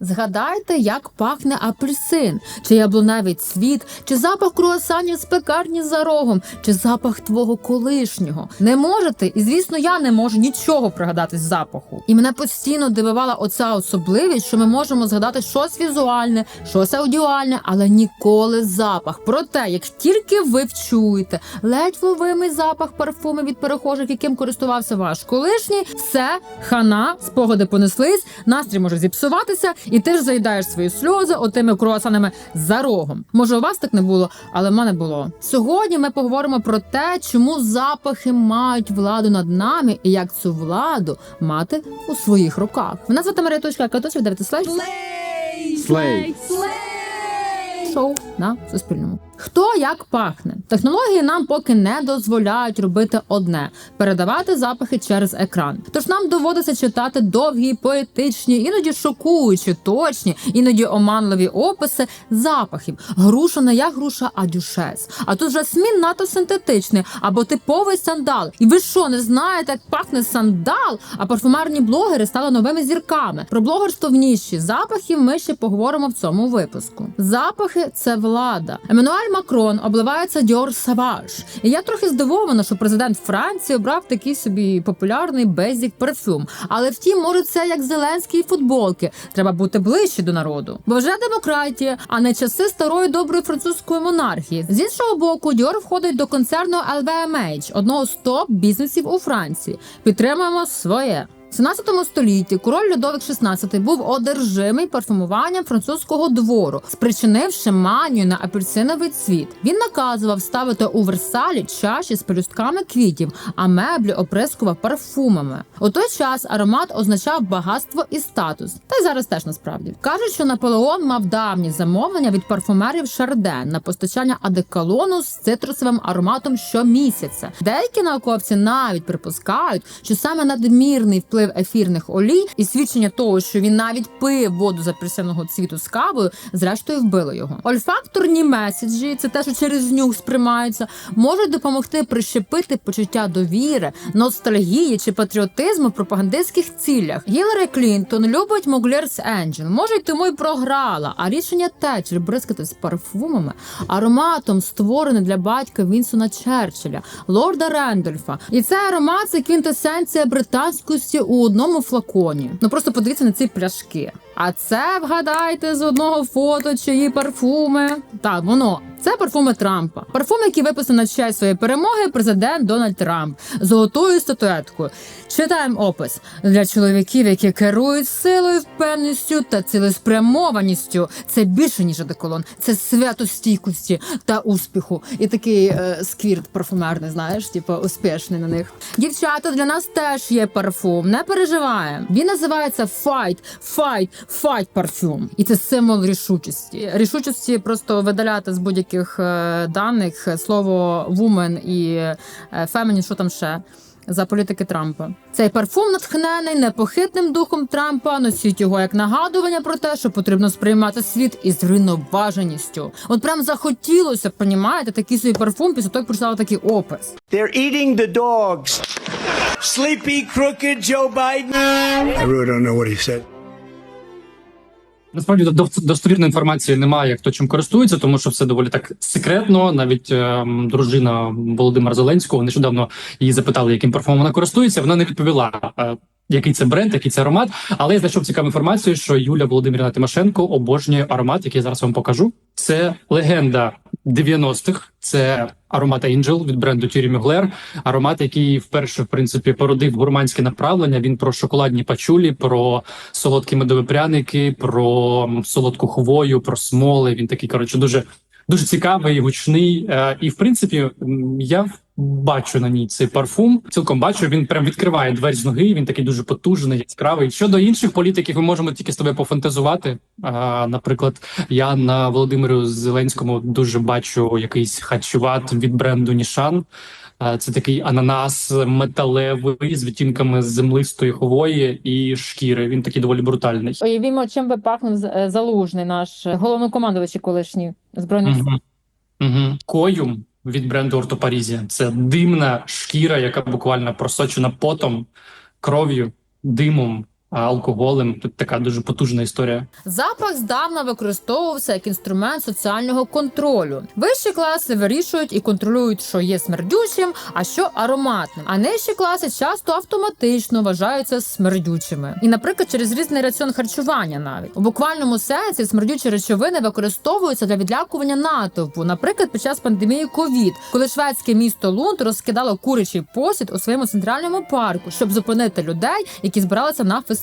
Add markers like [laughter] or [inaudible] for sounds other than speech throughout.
Згадайте, як пахне апельсин, чи яблуневий цвіт, чи запах круасанів з пекарні за рогом, чи запах твого колишнього. Не можете, і звісно, я не можу нічого пригадати з запаху. І мене постійно дивувала оця особливість, що ми можемо згадати щось візуальне, щось аудіальне, але ніколи запах. Проте, як тільки ви вчуєте ледь вловимий запах парфуми від перехожих, яким користувався ваш колишній, все хана, спогади понеслись, настрій може зіпсуватися, і ти ж заїдаєш свої сльози отими круасанами за рогом. Може, у вас так не було, але в мене було. Сьогодні ми поговоримо про те, чому запахи мають владу над нами і як цю владу мати у своїх руках. Мене звати Марія Точка, Катосів, Слей! Слей! Слей. шоу на суспільному. Хто як пахне? Технології нам поки не дозволяють робити одне передавати запахи через екран. Тож нам доводиться читати довгі, поетичні, іноді шокуючі, точні, іноді оманливі описи запахів. Груша не як груша, а дюшес. А тут жасмін надто синтетичний або типовий сандал. І ви що, не знаєте, як пахне сандал? А парфумерні блогери стали новими зірками. Про блогерство в ніші запахів ми ще поговоримо в цьому випуску. Запахи це влада. Еммануель Макрон обливається Dior Sauvage. І я трохи здивована, що президент Франції обрав такий собі популярний безік парфюм. Але втім, може, це як зеленські футболки. Треба бути ближче до народу. Бо вже демократія, а не часи старої доброї французької монархії. З іншого боку, Dior входить до концерну LVMH, одного з топ бізнесів у Франції. Підтримуємо своє. В 17 столітті король Людовик XVI був одержимий парфумуванням французького двору, спричинивши манію на апельсиновий цвіт. Він наказував ставити у Версалі чаші з пелюстками квітів, а меблі оприскував парфумами. У той час аромат означав багатство і статус, та й зараз теж насправді кажуть, що Наполеон мав давні замовлення від парфумерів Шарден на постачання адеколону з цитрусовим ароматом щомісяця. Деякі науковці навіть припускають, що саме надмірний вплив ефірних олій і свідчення того, що він навіть пив воду з апельсинового цвіту з кавою, зрештою вбило його. Ольфакторні меседжі, це те, що через нюх сприймаються, можуть допомогти прищепити почуття довіри, ностальгії чи патріотизму в пропагандистських цілях. Гіларі Клінтон любить Моглерс Енджел, може й тому й програла. А рішення Тетчер бризкатись парфумами, ароматом створений для батька Вінсона Черчилля, лорда Рендольфа. І цей аромат це квінтесенція британськості у одному флаконі. Ну просто подивіться на ці пляшки. А це вгадайте з одного фото, чиї парфуми. Так, воно це парфуми Трампа. Парфум, який виписав на честь своєї перемоги президент Дональд Трамп золотою статуеткою. Читаємо опис для чоловіків, які керують силою, впевненістю та цілеспрямованістю. Це більше ніж одеколон, це свято стійкості та успіху. І такий е, сквірт парфумерний, знаєш, типу успішний на них. Дівчата, для нас теж є парфум. Не переживаємо. Він називається Fight, Fight, Fight парфюм. І це символ рішучості. Рішучості просто видаляти з будь-яких е, даних слово woman і feminine, що там ще. За політики Трампа цей парфум натхнений непохитним духом Трампа. Носіть його як нагадування про те, що потрібно сприймати світ із рівноваженістю. От прям захотілося, понімаєте, такий собі парфум після того, як прочитала такий опис. They're eating the dogs. Sleepy, crooked Joe Biden. I really don't know what he said. Насправді до- достовірної інформації немає, хто чим користується, тому що все доволі так секретно. Навіть ем, дружина Володимира Зеленського нещодавно її запитали, яким парфумом вона користується. Вона не відповіла. е, Який це бренд, який це аромат, але я знайшов цікаву інформацію, що Юля Володимирівна Тимошенко обожнює аромат, який я зараз вам покажу. Це легенда 90-х. Це аромат Angel від бренду Thierry Mugler. Аромат, який вперше в принципі породив гурманське направлення. Він про шоколадні пачулі, про солодкі медові пряники, про солодку хвою, про смоли. Він такий коротше дуже дуже цікавий, гучний. Е, і в принципі, я бачу на ній цей парфум. Цілком бачу. Він прям відкриває двері з ноги. Він такий дуже потужний, яскравий. Щодо інших політиків, ми можемо тільки з тобою пофантазувати. А, наприклад, я на Володимиру Зеленському дуже бачу якийсь хачуват від бренду Нішан. Це такий ананас металевий з відтінками землистої хвої і шкіри. Він такий доволі брутальний. Уявімо, чим би пахнув залужний наш головнокомандувач колишній збройних. Угу. Угу. Коюм від бренду Орто Парізі. Це димна шкіра, яка буквально просочена потом, кров'ю, димом. Алкоголем. Тут така дуже потужна історія. Запах здавна використовувався як інструмент соціального контролю. Вищі класи вирішують і контролюють, що є смердючим, а що ароматним. А нижчі класи часто автоматично вважаються смердючими. І, наприклад, через різний раціон харчування навіть у буквальному сенсі смердючі речовини використовуються для відлякування натовпу. Наприклад, під час пандемії ковід, коли шведське місто Лунд розкидало курячий посід у своєму центральному парку, щоб зупинити людей, які збиралися на фестиваль.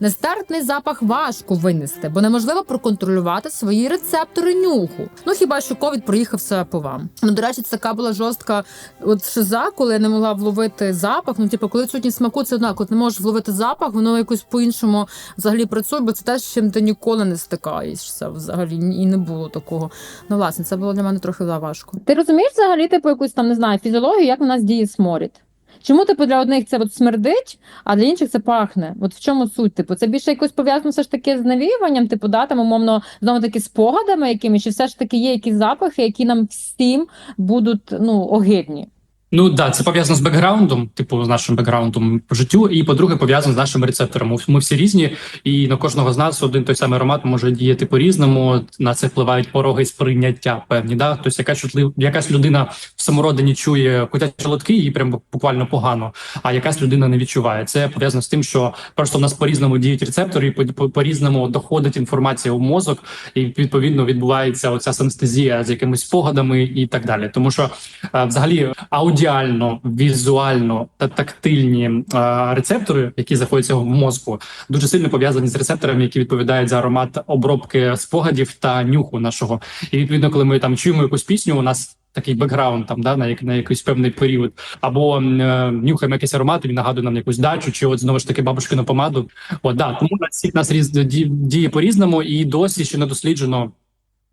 Нестерпний запах важко винести, бо неможливо проконтролювати свої рецептори нюху. Ну хіба що ковід проїхався по вам? Ну до речі, це така була жорстка от шиза, коли я не могла вловити запах. Ну, типу, коли відсутність смаку, це однак, от не можеш вловити запах, воно якось по-іншому взагалі працює, бо це те, з чим ти ніколи не стикаєшся. Взагалі і не було такого. Ну, власне, це було для мене трохи важко. Ти розумієш взагалі, типу, якусь там не знаю, фізіологію, як на нас діє сморід? Чому типу для одних це от смердить, а для інших це пахне? От в чому суть? Типу, це більше якось пов'язано все ж таки з навіюванням, типу, да, там, умовно, знову таки спогадами якимись, чи все ж таки є якісь запахи, які нам всім будуть ну огидні? Ну да, це пов'язано з бекграундом, типу з нашим бекграундом по життю, і по-друге, пов'язано з нашими рецепторами. Ми всі різні, і на кожного з нас один той самий аромат може діяти по-різному. На це впливають пороги сприйняття певні. Да? Тобто якась чутлив, якась людина в самородині чує котячі лотки, їй прям буквально погано, а якась людина не відчуває. Це пов'язано з тим, що просто в нас по-різному діють рецептори, і по- по- по-різному доходить інформація у мозок, і відповідно відбувається оця синестезія з якимись спогадами і так далі. Тому що е, взагалі аудіально, візуально та тактильні е, рецептори, які знаходяться в мозку, дуже сильно пов'язані з рецепторами, які відповідають за аромат обробки спогадів та нюху нашого. І відповідно, коли ми там чуємо якусь пісню, у нас. Такий бекграунд там да на як на якийсь певний період, або е, нюхаємо якийсь аромат, він нагадує нам якусь дачу, чи от знову ж таки бабушкину помаду. От да, тому на всіх нас різ ді- діє по різному, і досі ще не досліджено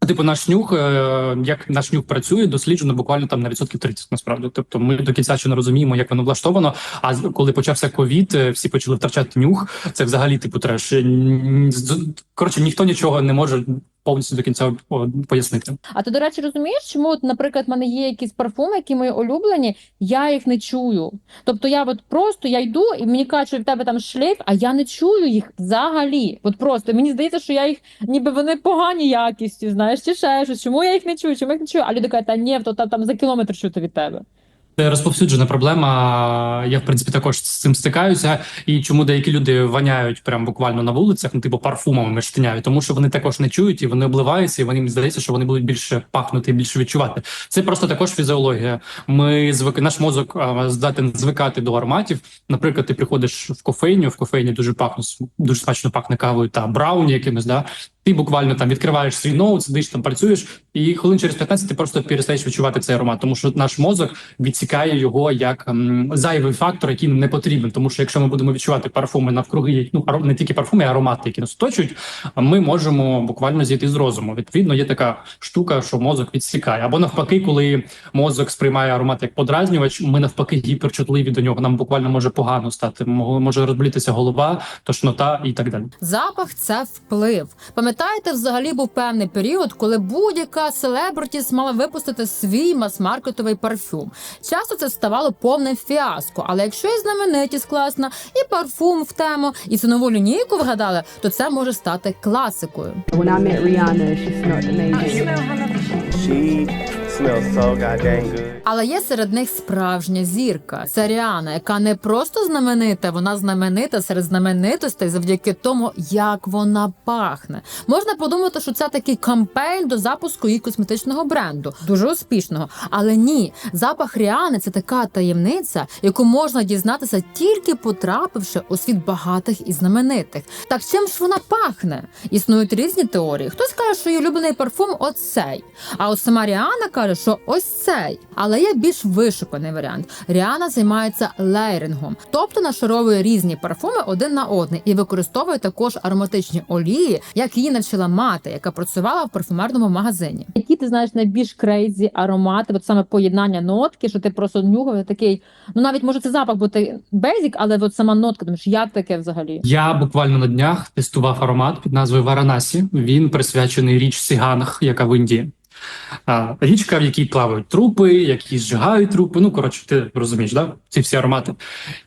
Типу, наш нюх, е, як наш нюх працює, досліджено буквально там на відсотків 30, насправді. Тобто, ми до кінця ще не розуміємо, як воно влаштовано. А коли почався ковід, е, всі почали втрачати нюх. Це взагалі типу треш. Коротше, ніхто нічого не може повністю до кінця пояснити. А ти, до речі, розумієш, чому, от, наприклад, в мене є якісь парфуми, які мої улюблені, я їх не чую. Тобто я от просто я йду і мені кажуть, що в тебе там шлейф, а я не чую їх взагалі. От просто мені здається, що я їх ніби вони погані якістю, знаєш, чи ще щось. Чому я їх не чую? Чому я їх не чую? А люди кажуть, та ні, то там, там за кілометр чути від тебе. Це розповсюджена проблема. Я в принципі також з цим стикаюся. І чому деякі люди воняють прям буквально на вулицях, ну типу парфумами штиняють, тому що вони також не чують і вони обливаються, і вони їм здається, що вони будуть більше пахнути і більше відчувати. Це просто також фізіологія. Ми звик наш мозок здатен звикати до ароматів. Наприклад, ти приходиш в кофейню, в кофейні дуже пахне дуже смачно пахне кавою та брауні якимось. Да ти буквально там відкриваєш свій ноут, сидиш там, працюєш, і хвилин через 15 ти просто перестаєш відчувати цей аромат, тому що наш мозок відсікає його як м, зайвий фактор, який не потрібен. Тому що якщо ми будемо відчувати парфуми навкруги, ну не тільки парфуми, а аромати, які нас оточують, ми можемо буквально зійти з розуму. Відповідно, є така штука, що мозок відсікає. Або навпаки, коли мозок сприймає аромат як подразнювач, ми навпаки гіперчутливі до нього. Нам буквально може погано стати, мо- може розболітися голова, тошнота і так далі. Запах це вплив. Пам'ятаєте, взагалі був певний період, коли будь-яка селебритіс мала випустити свій мас-маркетовий парфюм. Часто це ставало повним фіаско. Але якщо і знаменитість класна, і парфум в тему, і цінову лінійку вгадали, то це може стати класикою. Amazing. She smells so goddamn good. Але є серед них справжня зірка. Це Ріана, яка не просто знаменита, вона знаменита серед знаменитостей завдяки тому, як вона пахне. Можна подумати, що це такий кампейн до запуску її косметичного бренду, дуже успішного. Але ні, запах Ріани це така таємниця, яку можна дізнатися тільки потрапивши у світ багатих і знаменитих. Так чим ж вона пахне? Існують різні теорії. Хтось каже, що її улюблений парфум оцей. А от сама Ріана каже, що ось цей. Але є більш вишуканий варіант. Ріана займається лейрингом, тобто нашаровує різні парфуми один на один і використовує також ароматичні олії, як її навчила мати, яка працювала в парфумерному магазині. Які ти знаєш найбільш крейзі аромати, от саме поєднання нотки, що ти просто нюхав такий. Ну навіть може це запах бути бейзік, але от сама нотка, тому що як таке взагалі? Я буквально на днях тестував аромат під назвою Варанасі. Він присвячений річ Сіганг, яка в Індії. Річка, в якій плавають трупи, які зжигають трупи. Ну коротше, ти розумієш, да? ці всі аромати.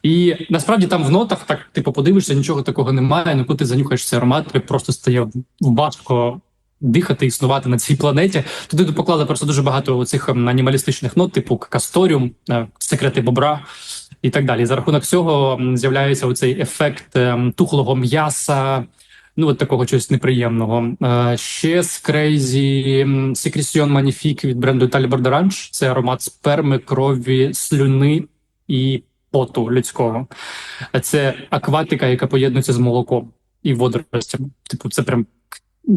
І насправді там в нотах так типу подивишся, нічого такого немає. Ну коли ти занюхаєш цей аромат, просто стає важко. Дихати, існувати на цій планеті. Туди поклали просто дуже багато цих анімалістичних нот, типу касторіум, е, секрети бобра і так далі. За рахунок цього з'являється оцей ефект ем, тухлого м'яса, ну от такого чогось неприємного. Е, Ще з крейзі Secretion Magnifique від бренду Italia Borderange. Це аромат сперми, крові, слюни і поту людського. Це акватика, яка поєднується з молоком і водоростями. Типу, це прям.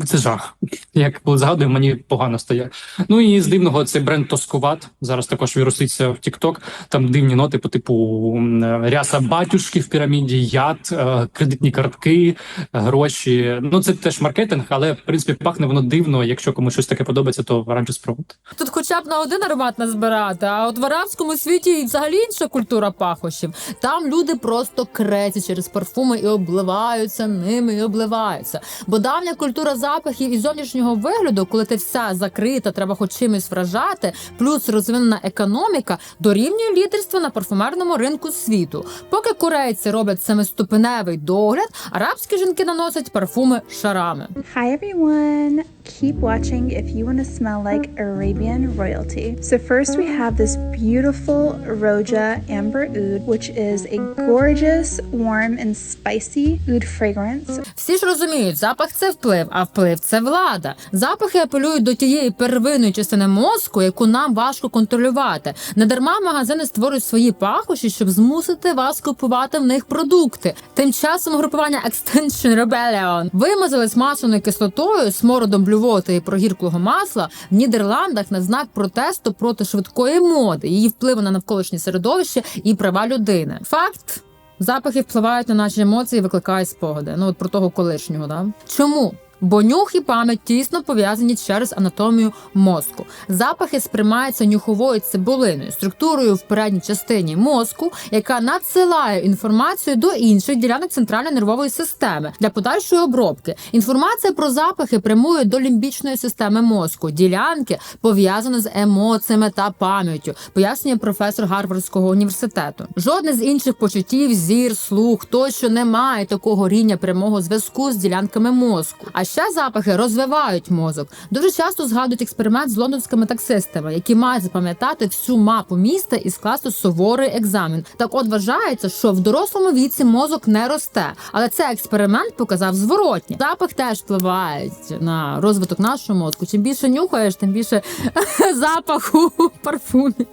Це жах. Як коли згадую, мені погано стає. Ну і з дивного цей бренд Тоскуват. Зараз також віруситься в TikTok. Там дивні ноти по типу ряса батюшки в піраміді, яд, е, кредитні картки, гроші. Ну це теж маркетинг, але в принципі пахне воно дивно. Якщо комусь щось таке подобається, то раджу спробувати. Тут хоча б на один аромат назбирати, а от в арабському світі взагалі інша культура пахощів. Там люди просто креті через парфуми і обливаються ними, і обливаються. Бо давня культура запахів і зовнішнього вигляду, коли ти вся закрита, треба хоч чимось вражати, плюс розвинена економіка, дорівнює лідерство на парфумерному ринку світу. Поки корейці роблять семиступеневий догляд, арабські жінки наносять парфуми шарами. Hi everyone! Keep watching if you want to smell like Arabian royalty. So, first we have this beautiful Roja Amber Oud, which is a gorgeous, warm, and spicy oud fragrance. Всі ж розуміють, запах це вплив, а вплив це влада. Запахи апелюють до тієї первинної частини мозку, яку нам важко контролювати. Недарма магазини створюють свої пахощі, щоб змусити вас купувати в них продукти. Тим часом групування Extinction Rebellion вимазали смасленою кислотою, смородом блювоти і прогірклого масла в Нідерландах на знак протесту проти швидкої моди, її впливу на навколишнє середовище і права людини. Факт. Запахи впливають на наші емоції, викликають спогади. Ну от про того колишнього, да чому? Бо нюх і пам'ять тісно пов'язані через анатомію мозку. Запахи сприймаються нюховою цибулиною, структурою в передній частині мозку, яка надсилає інформацію до інших ділянок центральної нервової системи для подальшої обробки. Інформація про запахи прямує до лімбічної системи мозку. Ділянки пов'язані з емоціями та пам'яттю, пояснює професор Гарвардського університету. Жодне з інших почуттів, зір, слух тощо не має такого рівня прямого зв'язку з ділянками мозку. А ще запахи розвивають мозок. Дуже часто згадують експеримент з лондонськими таксистами, які мають запам'ятати всю мапу міста і скласти суворий екзамен. Так от вважається, що в дорослому віці мозок не росте, але цей експеримент показав зворотні. Запах теж впливає на розвиток нашого мозку. Чим більше нюхаєш, тим більше [laughs] запаху в парфумі,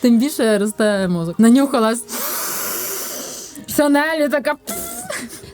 тим більше росте мозок. Нанюхалась Шанелі така.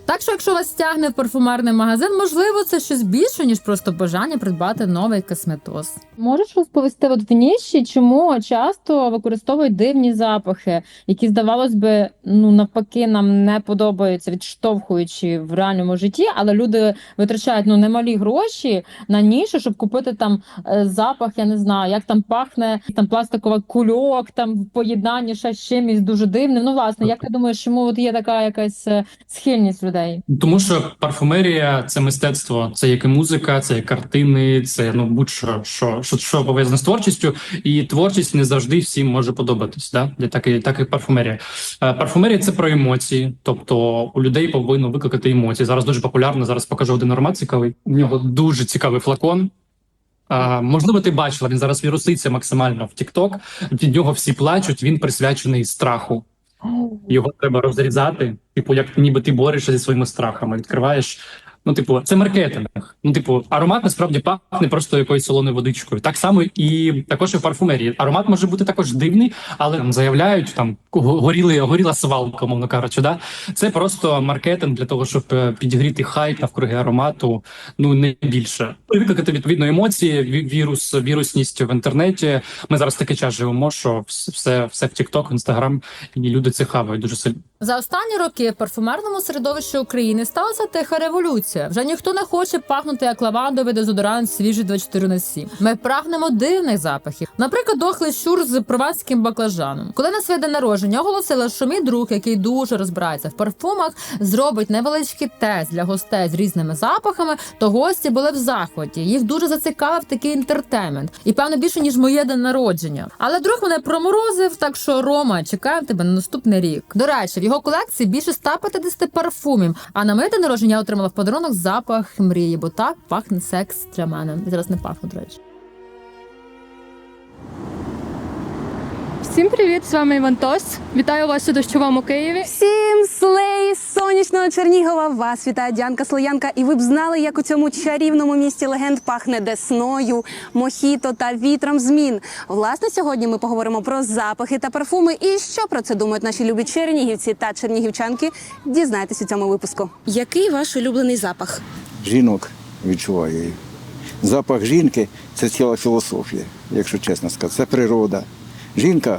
Так що, якщо вас тягне в парфумерний магазин, можливо, це щось більше, ніж просто бажання придбати новий косметоз. Можеш розповісти от в ніші, чому часто використовують дивні запахи, які, здавалось би, ну навпаки, нам не подобаються, відштовхуючи в реальному житті, але люди витрачають ну немалі гроші на нішу, щоб купити там е, запах, я не знаю, як там пахне там пластикова кульок, там в поєднанні ще з чимось дуже дивним. Ну, власне, як ти думаєш, чому от є така якась е, схильність людей? Тому що парфумерія це мистецтво, це як і музика, це як картини, це ну будь-що, що, що, що пов'язане з творчістю, і творчість не завжди всім може подобатись. Да? Для так і так і парфумерія. Е, Парфумерія це про емоції, тобто у людей повинно викликати емоції. Зараз дуже популярно. Зараз покажу один аромат цікавий. У нього дуже цікавий флакон. А, можливо, ти бачила, він зараз віруситься максимально в TikTok. Від нього всі плачуть. Він присвячений страху. Його треба розрізати, типу, як ніби ти борешся зі своїми страхами. Відкриваєш. Ну, типу, це маркетинг. Ну, типу, аромат насправді пахне просто якоюсь солоною водичкою. Так само і також і в парфумерії. Аромат може бути також дивний, але там заявляють там го- горіли, горіла свалка, мовно кажучи. Да? Це просто маркетинг для того, щоб е, підігріти хайп навкруги аромату. Ну не більше. Викликати відповідно емоції, вірус, вірусність в інтернеті. Ми зараз такий час живемо, що все, все в в Instagram, і люди це хавають дуже сильно. За останні роки парфумерному середовищі України сталася тиха революція. Вже ніхто не хоче пахнути як лавандовий дезодорант свіжий 24 на 7. Ми прагнемо дивних запахів. Наприклад, дохлий щур з прованським баклажаном. Коли на своє день народження оголосила, що мій друг, який дуже розбирається в парфумах, зробить невеличкий тест для гостей з різними запахами, то гості були в захваті. Захваті. Їх дуже зацікавив такий інтертеймент, і певно більше ніж моє день народження. Але друг мене проморозив, так що Рома, чекаємо тебе на наступний рік. До речі, в його колекції більше 150 парфумів. А на моє день народження я отримала в подарунок запах мрії, бо так пахне секс для мене. Зараз не пахне, до речі. Всім привіт! З вами Іван Тос. Вітаю вас у дощовому Києві. Всім слей з сонячного Чернігова! Вас вітає Діанка Слоянка. І ви б знали, як у цьому чарівному місті легенд пахне десною, мохіто та вітром змін. Власне, сьогодні ми поговоримо про запахи та парфуми. І що про це думають наші любі чернігівці та чернігівчанки. Дізнайтесь у цьому випуску. Який ваш улюблений запах? жінок відчуваю. Запах жінки це ціла філософія, якщо чесно сказати. Це природа. Жінка,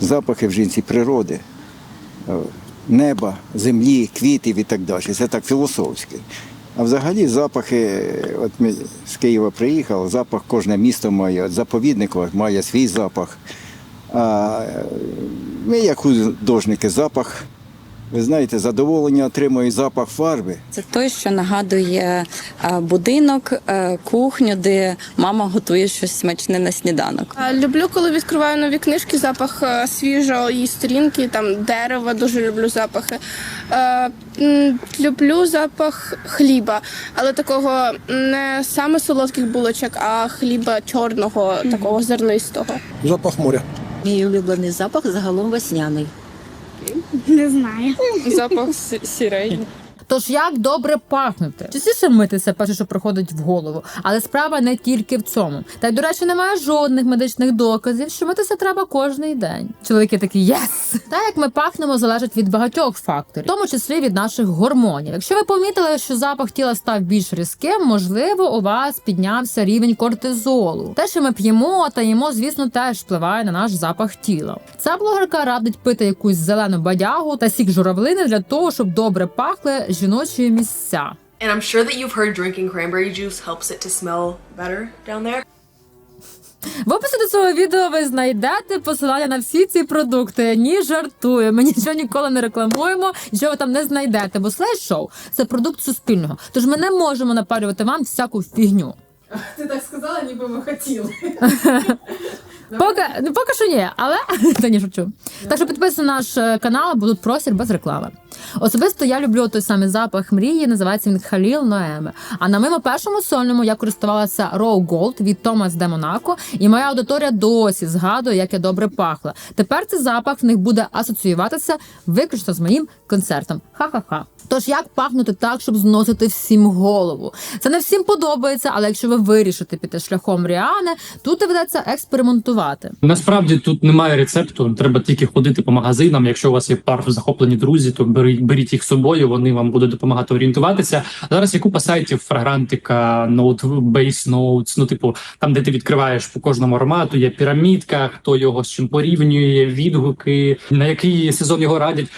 запахи в жінці природи, е, неба, землі, квітів і так далі. Це так філософське. А взагалі запахи, от ми з Києва приїхали, запах кожне місто має, заповідник має свій запах. А е, ми, як художники, запах, ви знаєте, задоволення отримує запах фарби. Це той, що нагадує будинок, е, кухню, де мама готує щось смачне на сніданок. Люблю, коли відкриваю нові книжки, запах е, свіжої сторінки, там дерева, дуже люблю запахи. Е, Люблю запах хліба, але такого не саме солодких булочок, а хліба чорного, такого зернистого. Запах моря. Мій улюблений запах загалом весняний. Запах сірей. Тож як добре пахнути? Частіше митися перше, що приходить в голову, але справа не тільки в цьому. Та й до речі, немає жодних медичних доказів, що митися треба кожний день. Чоловіки такі єс! Та як ми пахнемо, залежить від багатьох факторів, в тому числі від наших гормонів. Якщо ви помітили, що запах тіла став більш різким, можливо, у вас піднявся рівень кортизолу. Те, що ми п'ємо та їмо, звісно, теж впливає на наш запах тіла. Ця блогерка радить пити якусь зелену бадягу та сік журавлини для того, щоб добре пахли жіночі місця. And I'm sure that you've heard drinking cranberry juice helps it to smell better down there. В описі до цього відео ви знайдете посилання на всі ці продукти. Ні, жартую. Ми нічого ніколи не рекламуємо, нічого ви там не знайдете. Бо слайд-шоу – це продукт суспільного. Тож ми не можемо напарювати вам всяку фігню. Ти так сказала, ніби ми хотіли. [laughs] Поки, ну, поки що ні, але [laughs] та ні, шучу. Так що підписуйся на наш е, канал, бо тут простір без реклами. Особисто я люблю той самий запах мрії, називається він Халіл Ноеме. А на моєму першому сольному я користувалася Raw Gold від Thomas de Monaco, і моя аудиторія досі згадує, як я добре пахла. Тепер цей запах в них буде асоціюватися виключно з моїм концертом. Ха-ха-ха. Тож як пахнути так, щоб зносити всім голову? Це не всім подобається, але якщо ви вирішите піти шляхом Ріани, тут доведеться експериментувати. Насправді тут немає рецепту. Треба тільки ходити по магазинам. Якщо у вас є пар захоплені друзі, то беріть, беріть їх з собою. Вони вам будуть допомагати орієнтуватися. Зараз є купа сайтів, фрагрантика, Note, Base Notes, Ну, типу, там, де ти відкриваєш по кожному аромату, є пірамідка, хто його з чим порівнює, відгуки, на який сезон його радять.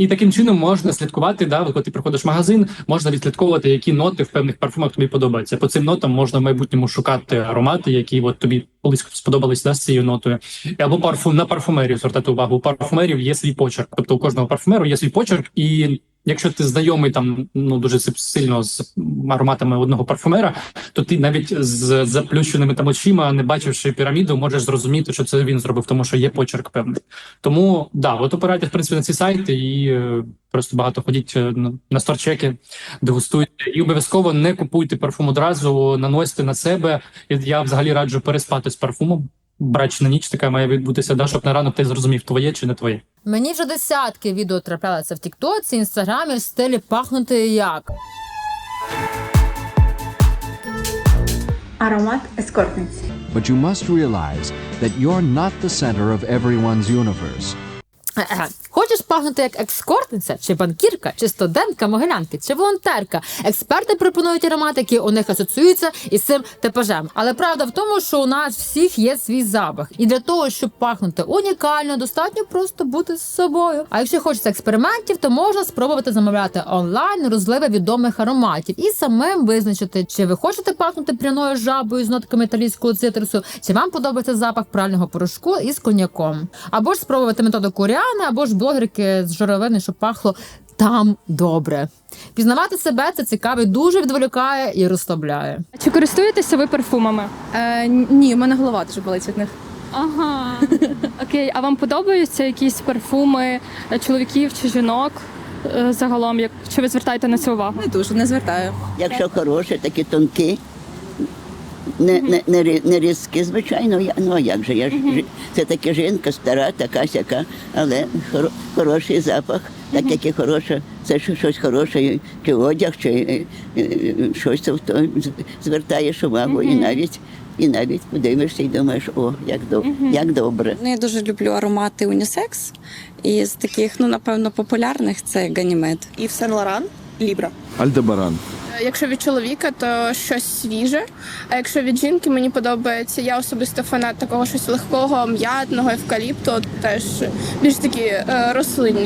І таким чином можна слідкувати, да, коли ти приходиш в магазин, можна відслідковувати, які ноти в певних парфумах тобі подобаються. По цим нотам можна в майбутньому шукати аромати, які от тобі колись сподобались да, з цією нотою. Або парфум на парфумерію звертати увагу. У парфумерів є свій почерк. Тобто у кожного парфумеру є свій почерк, і якщо ти знайомий там ну дуже сильно з ароматами одного парфумера, то ти навіть з заплющеними там очима, не бачивши піраміду, можеш зрозуміти, що це він зробив, тому що є почерк певний. Тому да, от опирайтесь в принципі на ці сайти і е, просто багато ходіть е, на сторчеки, дегустуйте і обов'язково не купуйте парфум одразу, наносьте на себе. Я взагалі раджу переспати з парфумом. Брачна ніч така має відбутися, да, щоб на ранок ти зрозумів, твоє чи не твоє. Мені вже десятки відео траплялися в Тіктоці, інстаграмі в стилі пахнути як. Аромат ескортниці. But you must realize that you're not the center of everyone's universe. Е-е. Хочеш пахнути як екскортниця, чи банкірка, чи студентка могилянки, чи волонтерка. Експерти пропонують аромати, які у них асоціюються із цим типажем. Але правда в тому, що у нас всіх є свій запах, і для того, щоб пахнути унікально, достатньо просто бути з собою. А якщо хочеться експериментів, то можна спробувати замовляти онлайн розливи відомих ароматів і самим визначити, чи ви хочете пахнути пряною жабою з нотками італійського цитрусу, чи вам подобається запах прального порошку із коньяком, або ж спробувати методику Ріани, або ж блогерки з журавини, щоб пахло там добре. Пізнавати себе це цікаво, дуже відволікає і розслабляє. Чи користуєтеся ви парфумами? Е, ні, у мене голова дуже болить від них. Ага. Окей, а вам подобаються якісь парфуми чоловіків чи жінок? е, Загалом, як чи ви звертаєте на це увагу? Не дуже, не звертаю. Якщо хороші, такі тонкі, не, не, не, рі- не різкі, звичайно, я, ну а як же? Я ж це таки жінка стара, така сяка, але хоро, хороший запах, так як і хороше, це що- щось хороше, чи одяг, чи е, е, щось то звертаєш увагу і навіть. І навіть подивишся і думаєш, о, як, доб, як добре. Ну, я дуже люблю аромати унісекс. І з таких, ну напевно, популярних це Ганімед. Eve Saint Laurent, Libra. Альдебаран. Е, Якщо від чоловіка, то щось свіже. А якщо від жінки, мені подобається, я особисто фанат такого щось легкого, м'ятного, евкаліпту, теж більш такі е, рослинні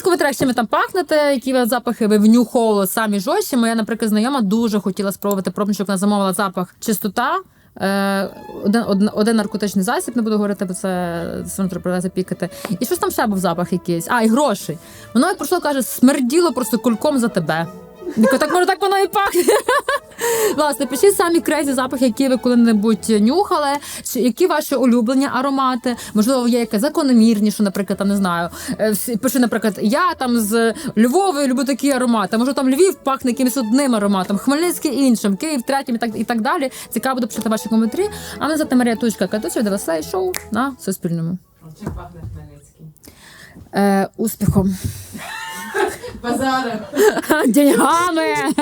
в коментарях, чим ви там пахнете, які ви запахи ви внюховували самі жорстчі. Моя, наприклад, знайома дуже хотіла спробувати пробничок, вона замовила запах чистота. Е, один, один, один наркотичний засіб, не буду говорити, бо це треба запікати. І щось там ще був запах якийсь. А, і гроші. Воно як пройшло, каже, смерділо просто кульком за тебе. Я Так може так воно і пахне. [laughs] Власне, пишіть самі крезі запахи, які ви коли-небудь нюхали, чи які ваші улюблені аромати. Можливо, є яке закономірніше, наприклад, там не знаю. е, Пиши, наприклад, я там з Львова люблю такі аромати. Може, там Львів пахне якимось одним ароматом, Хмельницький іншим, Київ третім і так і так далі. Цікаво буде пишати ваші коментарі. А мене звати Марія Тучка Катуся, Веселий шоу на Суспільному. Чим пахне Хмельницький? Е, успіхом. Базаром. Деньгами.